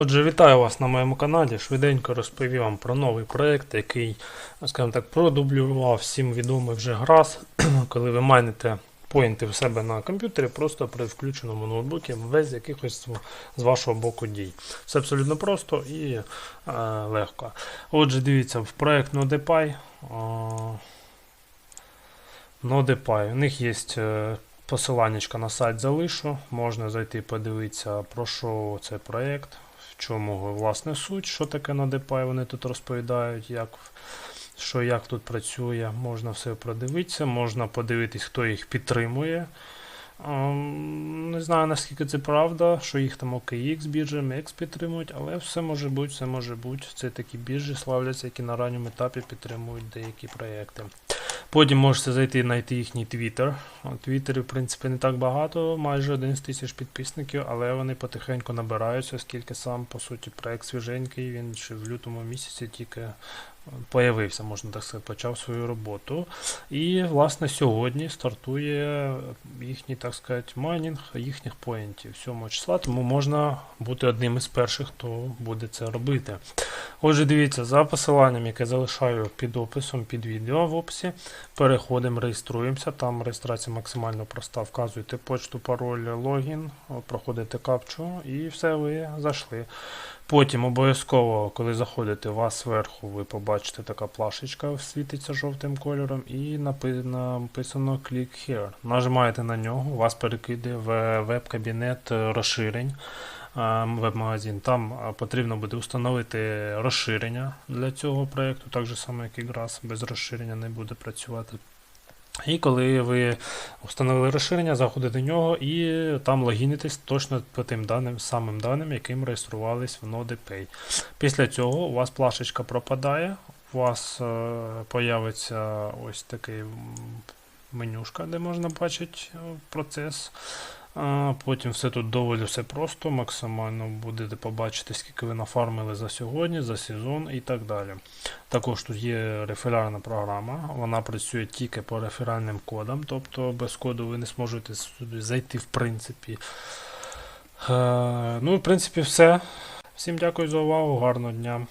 Отже, вітаю вас на моєму каналі. Швиденько розповім вам про новий проект, який, скажімо так, продублював всім відомий вже грас, коли ви майните поінти в себе на комп'ютері просто при включеному ноутбуці без якихось з вашого боку дій. Все абсолютно просто і е, легко. Отже, дивіться, в проект NodePy. е, NodePy. У них є е, посиланнячка на сайт залишу. Можна зайти подивитися, про що цей проект, в чому власне суть, що таке NodePy. Вони тут розповідають, як, що як тут працює. Можна все продивитися, можна подивитись, хто їх підтримує. Ем, Не знаю наскільки це правда, що їх там OKX біржі, MEX підтримують, але все може бути, все може бути. Це такі біржі славляться, які на ранньому етапі підтримують деякі проекти. Потім можете зайти і знайти їхній Twitter. Твіттері, в принципі, не так багато, майже 11 тисяч підписників, але вони потихеньку набираються, оскільки сам, по суті, проект свіженький, він ще в лютому місяці тільки е, появився, можна так сказати, почав свою роботу. І, власне, сьогодні стартує їхній, так сказати, майнінг їхніх поінтів 7 числа, тому можна бути одним із перших, хто буде це робити. Отже, дивіться, за посиланням, яке залишаю під описом, під відео в описі, переходимо, реєструємося. Там реєстрація максимально проста. Вказуєте почту, пароль, логін, проходите капчу і все, ви зайшли. Потім обов'язково, коли заходите, у вас зверху ви побачите така плашечка, світиться жовтим кольором, і написано Click Here. Нажимаєте на нього, вас перекиде в веб-кабінет розширень веб-магазин. Там потрібно буде встановити розширення для цього проєкту, так же само, як і без розширення не буде працювати. І коли ви встановили розширення, заходите в нього і там логінитесь точно по тим даним, самим даним, яким реєструвались в NodePay. Після цього у вас плашечка пропадає, у вас е, появиться ось такий менюшка, де можна бачити е, процес. Потім все тут доволі все просто, максимально будете побачити, скільки ви нафармили за сьогодні, за сезон і так далі. Також тут є реферальна програма, вона працює тільки по реферальним кодам, тобто без коду ви не зможете сюди зайти в принципі. Е, ну, в принципі, все. Всім дякую за увагу, гарного дня.